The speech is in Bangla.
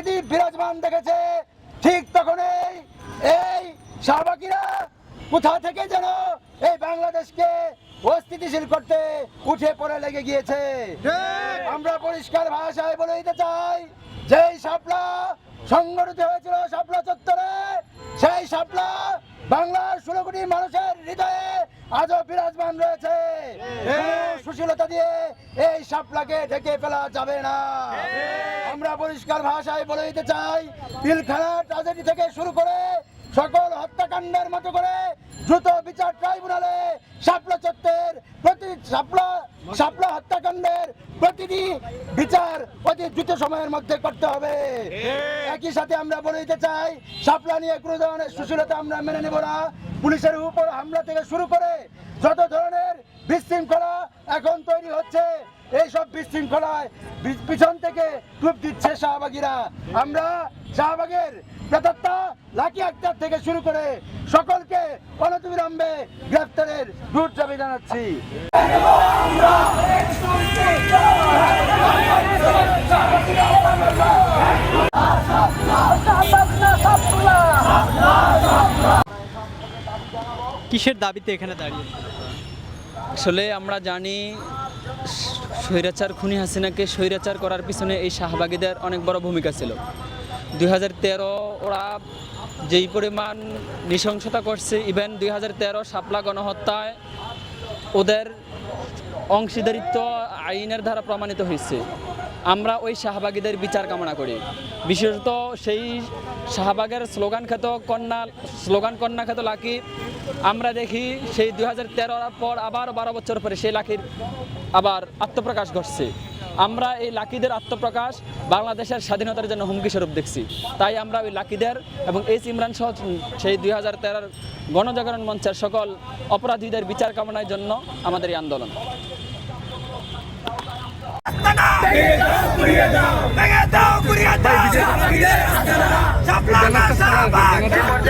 পরিস্থিতি বিরাজমান দেখেছে ঠিক তখনই এই শাহবাগীরা কোথা থেকে যেন এই বাংলাদেশকে অস্থিতিশীল করতে উঠে পড়ে লেগে গিয়েছে। আমরা পরিষ্কার ভাষায় বলে দিতে চাই যেই শাপলা সংগঠিত হয়েছিল শাপলা চত্বরে সেই শাপলা বাংলার ষোলো কোটি মানুষের হৃদয়ে আজও বিরাজমান রয়েছে। সুশীলতা দিয়ে এই শাপলাকে ঢেকে ফেলা যাবে না। পরিষ্কার ভাষায় বলে দিতে চাই। পিলখানা ট্রাজেডি থেকে শুরু করে সকল হত্যাকাণ্ডের মতো করে দ্রুত বিচার ট্রাইব্যুনালে শাপলা চত্বরের প্রতি শাপলা শাপলা হত্যাকাণ্ডের প্রতিটি বিচার অতি দ্রুত সময়ের মধ্যে করতে হবে। একই সাথে আমরা বলে দিতে চাই শাপলা নিয়ে কোনো ধরনের সুশীলতা আমরা মেনে নেব না। পুলিশের উপর হামলা থেকে শুরু করে যত ধরনের বিশৃঙ্খলা এখন তৈরি হচ্ছে এইসব বিশৃঙ্খলায় পিছন থেকে টুপ দিচ্ছে শাহবাগীরা। আমরা শাহবাগের প্রেতাত্মা লাকি আক্তার থেকে শুরু করে সকলকে অনতিবিলম্বে গ্রেফতারের দূর দাবি জানাচ্ছি। কিসের দাবিতে এখানে দাঁড়িয়ে? আসলে আমরা জানি স্বৈরাচার খুনি হাসিনাকে স্বৈরাচার করার পিছনে এই শাহবাগিদের অনেক বড় ভূমিকা ছিল। দুই হাজার তেরো ওরা যেই পরিমাণ নৃশংসতা করছে ইভেন দুই হাজার শাপলা গণহত্যায় ওদের অংশীদারিত্ব আইনের দ্বারা প্রমাণিত হয়েছে। আমরা ওই শাহবাগীদের বিচার কামনা করি। বিশেষত সেই শাহবাগের স্লোগান খ্যাত কন্যা, স্লোগান কন্যা খ্যাত লাকি। আমরা দেখি সেই দুই হাজার পর আবার বারো বছর পরে সেই লাকির আবার আত্মপ্রকাশ ঘটছে। আমরা এই লাকিদের আত্মপ্রকাশ বাংলাদেশের স্বাধীনতার জন্য হুমকি স্বরূপ দেখছি। তাই আমরা ওই লাকিদের এবং এইচ ইমরান সহ সেই দুই হাজার গণজাগরণ মঞ্চের সকল অপরাধীদের বিচার কামনার জন্য আমাদের এই আন্দোলন। দাও দাও